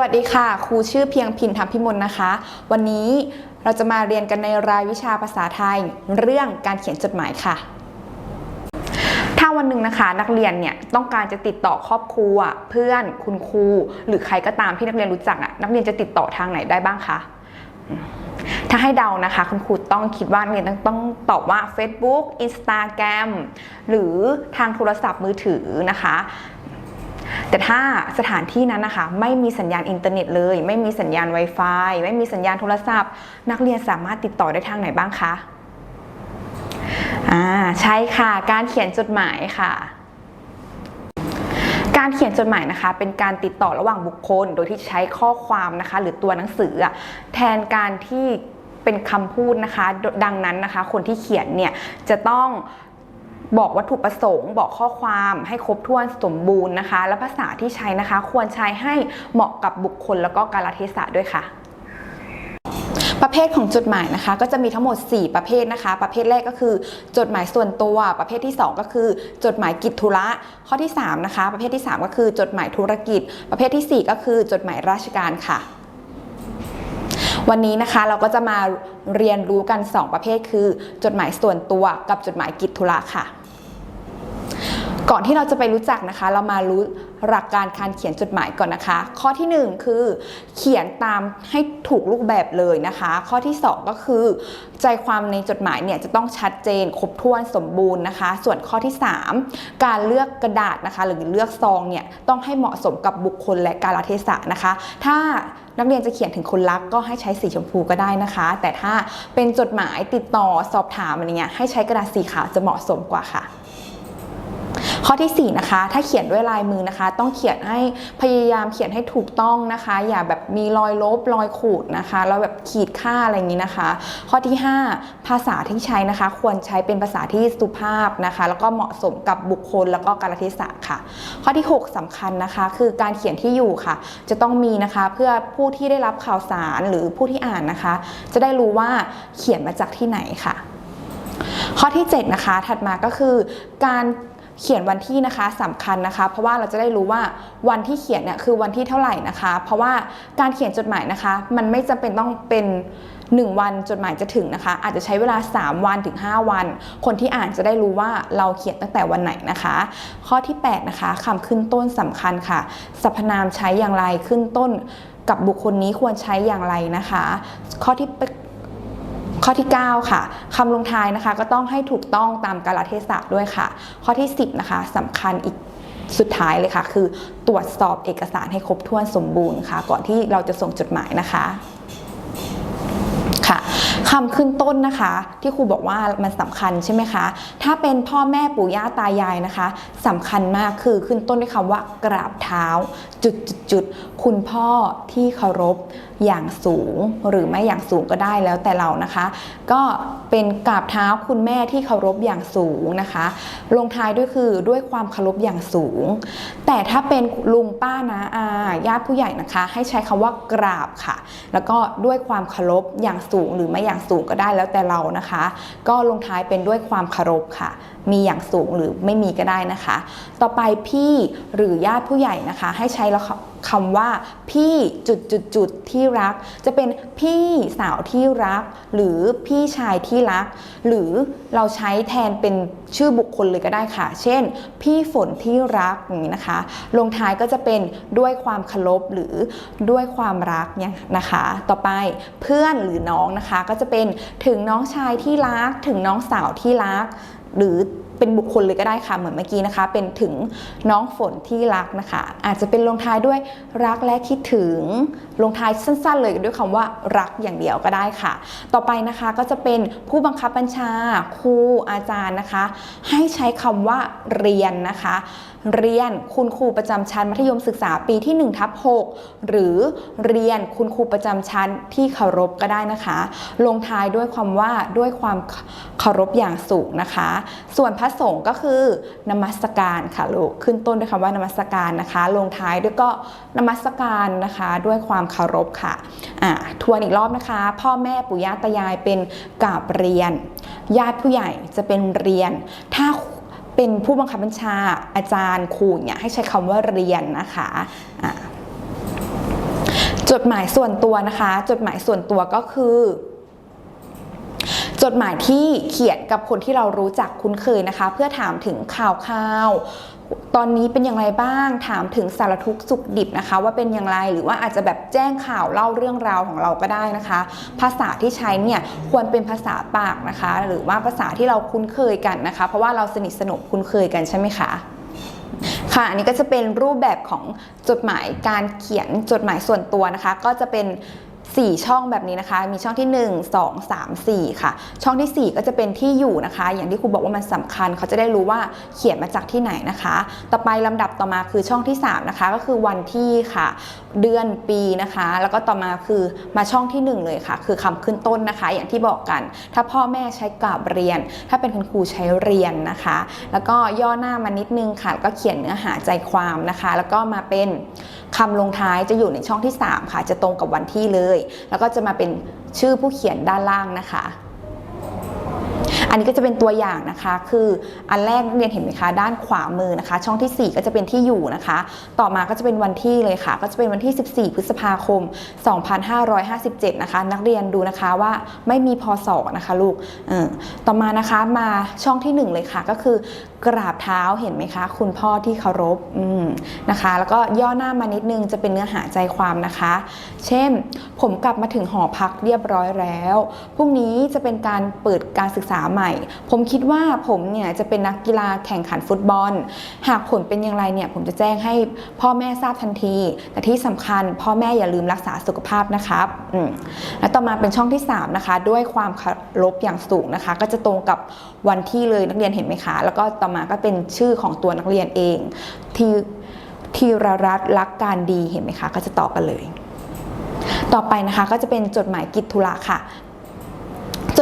วัสดีค่ะ ครูชื่อเพียงพินธรรมพิมลนะคะ วันนี้เราจะมาเรียนกันในรายวิชาภาษาไทย เรื่องการเขียนจดหมายค่ะ ถ้าวันหนึ่งนะคะ นักเรียนเนี่ยต้องการจะติดต่อครอบครัว เพื่อนคุณครู หรือใครก็ตามที่นักเรียนรู้จักอะนักเรียนจะติดต่อทางไหนได้บ้างคะถ้าให้เดานะคะ คุณครูต้องคิดว่านักเรียนต้องต้องตอบว่า Facebook Instagram หรือทางโทรศัพท์มือถือนะคะ แต่ถ้าสถานที่นั้นนะคะไม่มีสัญญาณอินเทอร์เน็ตเลย ไม่มีสัญญาณ Wi-Fi ไม่มีสัญญาณโทรศัพท์ นักเรียนสามารถติดต่อได้ทางไหนบ้างคะอ่าใช่ค่ะ การเขียนจดหมายค่ะการเขียนจดหมายนะคะ เป็นการติดต่อระหว่างบุคคล โดยที่ใช้ข้อความนะคะ หรือตัวหนังสือ แทนการที่เป็นคำพูดนะคะ ดังนั้นนะคะ คนที่เขียนเนี่ยจะต้อง บอกวัตถุประสงค์ บอกข้อความให้ครบถ้วนสมบูรณ์นะคะ และภาษาที่ใช้นะคะ ควรใช้ให้เหมาะกับบุคคลแล้วก็กาลเทศะด้วยค่ะประเภทของจดหมายนะคะก็จะมีทั้งหมด 4 ประเภทนะคะ ประเภทแรกก็คือ จดหมายส่วนตัว ประเภทที่ 2 ก็คือ จดหมายกิจธุระ ข้อที่3นะคะประเภทที่ 3 ก็คือ จดหมายธุรกิจ ประเภททีสี่4 ก็คือ จดหมายราชการค่ะ วันนี้นะคะเราก็จะมาเรียนรู้กัน 2 ประเภทคือ จดหมายส่วนตัวกับจดหมายกิจธุระค่ะ ก่อนที่เราจะไปรู้จักนะคะ เรามารู้ หลักการการเขียนจดหมายก่อนนะคะ ข้อที่ 1 คือ เขียนตามให้ถูกรูปแบบเลยนะคะ ข้อที่ 2 ก็คือ ใจความในจดหมายเนี่ยจะต้องชัดเจน ครบถ้วนสมบูรณ์นะคะ ส่วนข้อที่ 3 การเลือกกระดาษนะคะ หรือเลือกซองเนี่ยต้องให้เหมาะสมกับบุคคลและกาลเทศะนะคะ ถ้านักเรียนจะเขียนถึงคนรักก็ให้ใช้สีชมพูก็ได้นะคะ แต่ถ้าเป็นจดหมายติดต่อสอบถามอะไรเงี้ยให้ใช้กระดาษสีขาวจะเหมาะสมกว่าค่ะ ข้อที่ 4 นะคะ ถ้าเขียนด้วยลายมือนะคะ ต้องเขียนให้พยายามเขียนให้ถูกต้องนะคะ อย่าแบบมีรอยลบรอยขูดนะคะแล้วแบบขีดค่าอะไรอย่างนี้นะคะ ข้อที่ 5 ภาษาที่ใช้นะคะ ควรใช้เป็นภาษาที่สุภาพนะคะ แล้วก็เหมาะสมกับบุคคลแล้วก็กาลเทศะค่ะ ข้อที่ 6สำคัญนะคะ คือการเขียนที่อยู่ค่ะ จะต้องมีนะคะเพื่อผู้ที่ได้รับข่าวสารหรือผู้ที่อ่านนะคะ จะได้รู้ว่าเขียนมาจากที่ไหนค่ะ ข้อที่ 7 นะคะ ถัดมาก็คือการ เขียนวันที่นะคะสำคัญนะคะ เพราะว่าเราจะได้รู้ว่าวันที่เขียนเนี่ยคือวันที่เท่าไหร่นะคะ เพราะว่าการเขียนจดหมายนะคะ มันไม่จำเป็นต้องเป็น 1 วันจดหมายจะถึงนะคะ อาจจะใช้เวลา 3 วันถึง 5 วัน คนที่อ่านจะได้รู้ว่าเราเขียนตั้งแต่วันไหนนะคะ ข้อที่ 8 นะคะคำขึ้นต้นสำคัญค่ะสรรพนามใช้อย่างไรขึ้นต้น กับบุคคลนี้ควรใช้อย่างไรนะคะ ข้อที่ ข้อที่ 9 ค่ะคำลงท้ายนะคะ ก็ต้องให้ถูกต้องตามกาลเทศะด้วยค่ะ ข้อที่ 10 นะคะสำคัญอีกสุดท้ายเลยค่ะ คือตรวจสอบเอกสารให้ครบถ้วนสมบูรณ์ค่ะ ก่อนที่เราจะส่งจดหมายนะคะ คำขึ้นต้นนะคะ ที่ครูบอกว่ามันสำคัญใช่ไหมคะ ถ้าเป็นพ่อแม่ปู่ย่าตายายนะคะสำคัญมากคือขึ้นต้นด้วยคำว่ากราบเท้าจุดจุดจุดคุณพ่อที่เคารพอย่างสูงหรือไม่อย่างสูงก็ได้แล้วแต่เรานะคะ ก็เป็นกราบเท้าคุณแม่ที่เคารพอย่างสูงนะคะ ลงท้ายด้วยคือด้วยความเคารพอย่างสูง แต่ถ้าเป็นลุงป้านะอาญาติผู้ใหญ่นะคะ ให้ใช้คำว่ากราบค่ะ แล้วก็ด้วยความเคารพอย่างสูงหรือไม่อย่างสูงก็ได้แล้วแต่เรานะคะ ก็ลงท้ายเป็นด้วยความเคารพค่ะ มีอย่างสูงหรือไม่มีก็ได้นะคะ ต่อไปพี่หรือญาติผู้ใหญ่นะคะ ให้ใช้แล้ว คำว่า พี่จุดจุดจุดที่รัก จะเป็นพี่สาวที่รัก หรือพี่ชายที่รัก หรือเราใช้แทนเป็นชื่อบุคคลเลยก็ได้ค่ะ เช่น พี่ฝนที่รักอย่างนี้นะคะ ลงท้ายก็จะเป็นด้วยความเคารพหรือด้วยความรักเนี่ยนะคะ ต่อไปเพื่อนหรือน้องนะคะ ก็จะเป็นถึงน้องชายที่รัก ถึงน้องสาวที่รัก หรือ เป็นบุคคลเลยก็ได้ค่ะเหมือนเมื่อกี้นะคะ เป็นถึงน้องฝนที่รักนะคะ อาจจะเป็นลงท้ายด้วยรักและคิดถึงลงท้ายสั้นๆ เลยด้วยคำว่ารักอย่างเดียวก็ได้ค่ะ ต่อไปนะคะก็จะเป็นผู้บังคับบัญชาครูอาจารย์นะคะ ให้ใช้คำว่าเรียนนะคะ เรียนคุณครูประจำชั้นมัธยมศึกษาปีที่1ทับ6หรือเรียนคุณครูประจำชั้นที่เคารพก็ได้นะคะ ลงท้ายด้วยความว่าด้วยความเคารพอย่างสูงนะคะ ส่วนระสงฆ์ก็คือนมัสการค่ะลูกขึ้นต้นด้วยคำว่านมัสการนะคะ ลงท้ายด้วยก็นมัสการนะคะ ด้วยความเคารพค่ะอ่าทวนอีกรอบนะคะ พ่อแม่ปู่ย่าตายายเป็นกาบเรียน ญาติผู้ใหญ่จะเป็นเรียน ถ้าเป็นผู้บังคับบัญชาอาจารย์ครูเนี่ยให้ใช้คำว่าเรียนนะคะะจดหมายส่วนตัวนะคะ จดหมายส่วนตัวก็คือ จดหมายที่เขียนกับคนที่เรารู้จักคุ้นเคยนะคะ เพื่อถามถึงข่าวข่าวตอนนี้เป็นอย่างไรบ้างถามถึงสารทุกสุขดิบนะคะ ว่าเป็นอย่างไรหรือว่าอาจจะแบบแจ้งข่าวเล่าเรื่องราวของเราก็ได้นะคะ ภาษาที่ใช้เนี่ยควรเป็นภาษาปากนะคะ หรือว่าภาษาที่เราคุ้นเคยกันนะคะ เพราะว่าเราสนิทสนมคุ้นเคยกันใช่ไหมคะค่ะอันนี้ก็จะเป็นรูปแบบของจดหมายการเขียนจดหมายส่วนตัวนะคะ ก็จะเป็น 4 ช่องแบบนี้นะคะ มีช่องที่ 1 2 3 4 ค่ะ ช่องทีสี่ 4 ก็จะเป็นที่อยู่นะคะ อย่างที่ครูบอกว่ามันสำคัญ เขาจะได้รู้ว่าเขียนมาจากที่ไหนนะคะ ต่อไปลำดับต่อมาคือช่องที่ 3 นะคะ ก็คือวันที่ค่ะ เดือนปีนะคะ แล้วก็ต่อมาคือมาช่องที่ 1 เลยค่ะ คือคำขึ้นต้นนะคะ อย่างที่บอกกัน ถ้าพ่อแม่ใช้กราบเรียน ถ้าเป็นคุณครูใช้เรียนนะคะ แล้วก็ย่อหน้ามานิดนึงค่ะ ก็เขียนเนื้อหาใจความนะคะ แล้วก็มาเป็นคำลงท้ายจะอยู่ในช่องที่ 3 ค่ะ จะตรงกับวันที่เลยแล้วก็จะมาเป็นชื่อผู้เขียนด้านล่างนะคะ อันนี้ก็จะเป็นตัวอย่างนะคะ คืออันแรกนักเรียนเห็นไหมคะด้านขวามือนะคะ ช่องที่ 4 ก็จะเป็นที่อยู่นะคะ ต่อมาก็จะเป็นวันที่เลยค่ะ ก็จะเป็นวันที่ 14 พฤษภาคม 2557 นะคะ นักเรียนดูนะคะว่าไม่มีพศนะคะลูกเออต่อมานะคะมาช่องที่ 1 เลยค่ะ ก็คือกราบเท้าเห็นไหมคะ คุณพ่อที่เคารพนะคะ แล้วก็ย่อหน้ามานิดนึงจะเป็นเนื้อหาใจความนะคะ เช่น ผมกลับมาถึงหอพักเรียบร้อยแล้วพรุ่งนี้จะเป็นการเปิดการศึกษาใหม่ผมคิดว่าผมเนี่ยจะเป็นนักกีฬาแข่งขันฟุตบอล หากผลเป็นอย่างไรเนี่ยผมจะแจ้งให้พ่อแม่ทราบทันที แต่ที่สำคัญพ่อแม่อย่าลืมรักษาสุขภาพนะครับแล้วต่อมาเป็นช่องที่ 3 นะคะ ด้วยความเคารพอย่างสูงนะคะ ก็จะตรงกับวันที่เลยนักเรียนเห็นไหมคะ แล้วก็ต่อมาก็เป็นชื่อของตัวนักเรียนเอง ที่ทีรรัตน์รักการดีเห็นไหมคะ ก็จะต่อกันเลย ต่อไปนะคะก็จะเป็นจดหมายกิจธุระค่ะ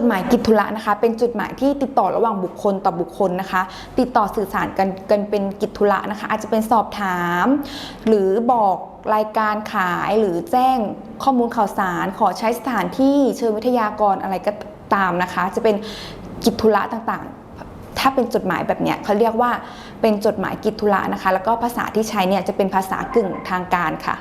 ดหมายกิจธุระนะคะ เป็นจดหมายที่ติดต่อระหว่างบุคคลต่อบุคคลนะคะ ติดต่อสื่อสารกันกันเป็นกิจธุระนะคะ อาจจะเป็นสอบถาม หรือบอกรายการขายหรือแจ้งข้อมูลข่าวสาร ขอใช้สถานที่เชิญวิทยากรอะไรก็ตามนะคะ จะเป็นกิจธุระต่างๆ ถ้าเป็นจดหมายแบบเนี้ยเขาเรียกว่าเป็นจดหมายกิจธุระนะคะ แล้วก็ภาษาที่ใช้เนี่ยจะเป็นภาษากึ่งทางการค่ะ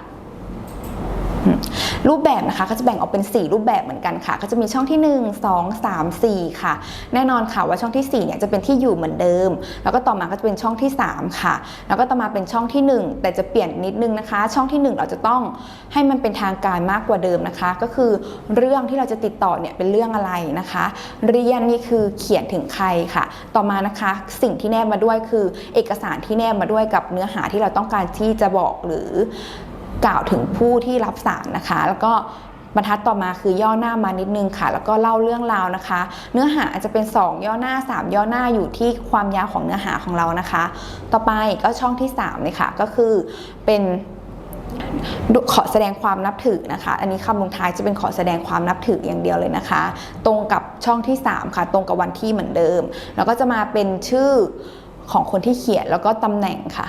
รูปแบบนะคะก็จะแบ่งออกเป็น 4 รูปแบบเหมือนกันค่ะ ก็จะมีช่องที่ 1 2 3 4 ค่ะ แน่นอนค่ะว่าช่องที่4เนี่ยจะเป็นที่อยู่เหมือนเดิม แล้วก็ต่อมาก็จะเป็นช่องที่ 3 ค่ะ แล้วก็ต่อมาเป็นช่องที่ 1 แต่จะเปลี่ยนนิดนึงนะคะ ช่องที่ 1 เราจะต้องให้มันเป็นทางการมากกว่าเดิมนะคะ ก็คือเรื่องที่เราจะติดต่อเนี่ยเป็นเรื่องอะไรนะคะ เรียนนี่คือเขียนถึงใครค่ะ ต่อมานะคะสิ่งที่แนบมาด้วยคือ เอกสารที่แนบมาด้วยกับเนื้อหาที่เราต้องการที่จะบอกหรือ กล่าวถึงผู้ที่รับสารนะคะ แล้วก็บรรทัดต่อมาคือย่อหน้ามานิดนึงค่ะ แล้วก็เล่าเรื่องราวนะคะ เนื้อหาอาจจะเป็น 2 ย่อหน้า 3 ย่อหน้าอยู่ที่ความยาวของเนื้อหาของเรานะคะ ต่อไปก็ช่องที่3เลยค่ะก็คือเป็นขอแสดงความนับถือนะคะ อันนี้คำลงท้ายจะเป็นขอแสดงความนับถืออย่างเดียวเลยนะคะ ตรงกับช่องที่ 3 ค่ะ ตรงกับวันที่เหมือนเดิม แล้วก็จะมาเป็นชื่อของคนที่เขียนแล้วก็ตำแหน่งค่ะ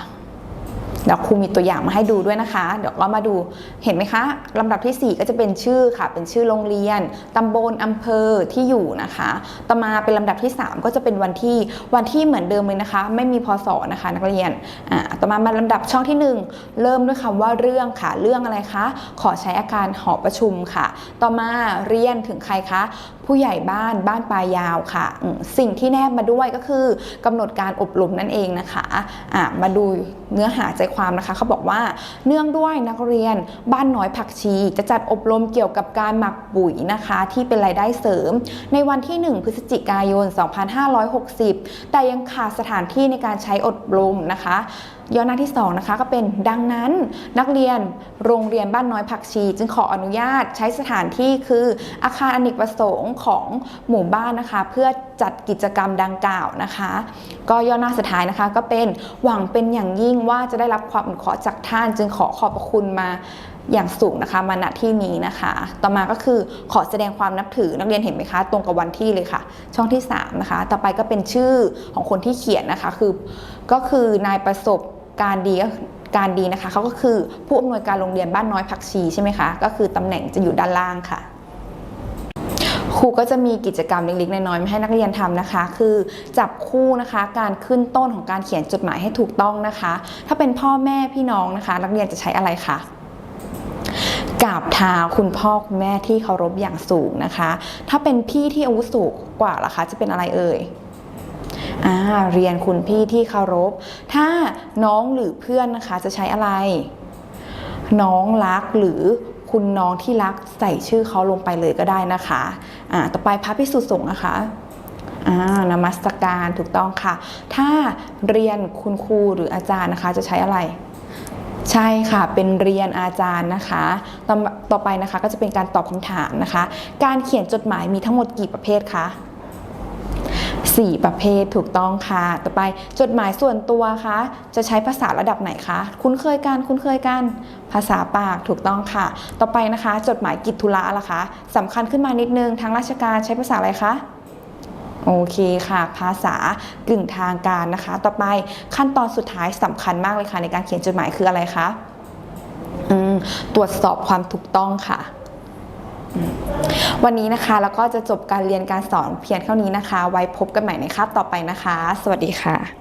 เดี๋ยวครูมีตัวอย่างมาให้ดูด้วยนะคะ เดี๋ยวเรามาดูเห็นไหมคะลำดับทีสี่ 4 ก็จะเป็นชื่อค่ะ เป็นชื่อโรงเรียนตำบลอำเภอที่อยู่นะคะ ต่อมาเป็นลำดับที่ 3 ก็จะเป็นวันที่วันที่เหมือนเดิมเลยนะคะ ไม่มีพศนะคะนักเรียนอ่าต่อมามาลำดับช่องที่ 1 เริ่มด้วยคำว่าเรื่องค่ะ เรื่องอะไรคะ ขอใช้อาการหอประชุมค่ะ ต่อมาเรียนถึงใครคะผู้ใหญ่บ้านบ้านปลายยาวค่ะ สิ่งที่แนบมาด้วยก็คือกำหนดการอบรมนั่นเองนะคะะมาดู เนื้อหาใจความนะคะเขาบอกว่าเนื่องด้วยนักเรียนบ้านน้อยผักชี จะจัดอบรมเกี่ยวกับการหมักปุ๋ยนะคะ ที่เป็นรายได้เสริม ในวันที่ 1 พฤศจิกายน 2560 แต่ยังขาดสถานที่ในการใช้อบรมนะคะ ย่อนหน้าที่ 2 นะคะ ก็เป็นดังนั้นนักเรียนโรงเรียนบ้านน้อยผักชี จึงขออนุญาตใช้สถานที่คืออาคารอเนกประสงค์ของหมู่บ้านนะคะ เพื่อจัดกิจกรรมดังกล่าวนะคะ ก็ย่อนหน้าสุดท้ายนะคะ ก็เป็นหวังเป็นอย่างยิ่งว่าจะได้รับความอนุเคราะห์จากท่าน จึงขอขอบพระคุณมาอย่างสูงนะคะมาณที่นี้นะคะ ต่อมาก็คือขอแสดงความนับถือนักเรียนเห็นไหมคะ ตรงกับวันที่เลยค่ะ ช่องที่3นะคะ ต่อไปก็เป็นชื่อของคนที่เขียนนะคะคือก็คือนายประสบ การดีก็การดีนะคะเขาก็คือผู้อำนวยการโรงเรียนบ้านน้อยผักชีใช่ไหมคะ ก็คือตำแหน่งจะอยู่ด้านล่างค่ะครูก็จะมีกิจกรรมเล็กๆน้อยๆมาให้นักเรียนทำนะคะ คือจับคู่นะคะการขึ้นต้นของการเขียนจดหมายให้ถูกต้องนะคะ ถ้าเป็นพ่อแม่พี่น้องนะคะ นักเรียนจะใช้อะไรคะกราบเท้าคุณพ่อคุณแม่ที่เคารพอย่างสูงนะคะ ถ้าเป็นพี่ที่อาวุโสกว่าล่ะคะ จะเป็นอะไรเอ่ย อ่าเรียนคุณพี่ที่เคารพ ถ้าน้องหรือเพื่อนนะคะจะใช้อะไร น้องรักหรือคุณน้องที่รักใส่ชื่อเขาลงไปเลยก็ได้นะคะอ่าต่อไปพระพิสุสงฆ์นะคะอ่านมัสการถูกต้องค่ะ ถ้าเรียนคุณครูหรืออาจารย์นะคะ จะใช้อะไรใช่ค่ะ เป็นเรียนอาจารย์นะคะตต่อไปนะคะก็จะเป็นการตอบคำถามนะคะ การเขียนจดหมายมีทั้งหมดกี่ประเภทคะ สี่ประเภทถูกต้องค่ะ ต่อไปจดหมายส่วนตัวคะจะใช้ภาษาระดับไหนคะ คุ้นเคยกันคุ้นเคยกันภาษาปากถูกต้องค่ะ ต่อไปนะคะ จดหมายกิจธุระล่ะคะสำคัญขึ้นมานิดนึงทางราชการใช้ภาษาอะไรคะโอเคค่ะ ภาษากึ่งทางการนะคะ ต่อไปขั้นตอนสุดท้ายสำคัญมากเลยค่ะ ในการเขียนจดหมายคืออะไรคะตรวจสอบความถูกต้องค่ะ วันนี้นะคะแล้วก็จะจบการเรียนการสอนเพียงเท่านี้นะคะ ไว้พบกันใหม่ในคาบต่อไปนะคะ สวัสดีค่ะ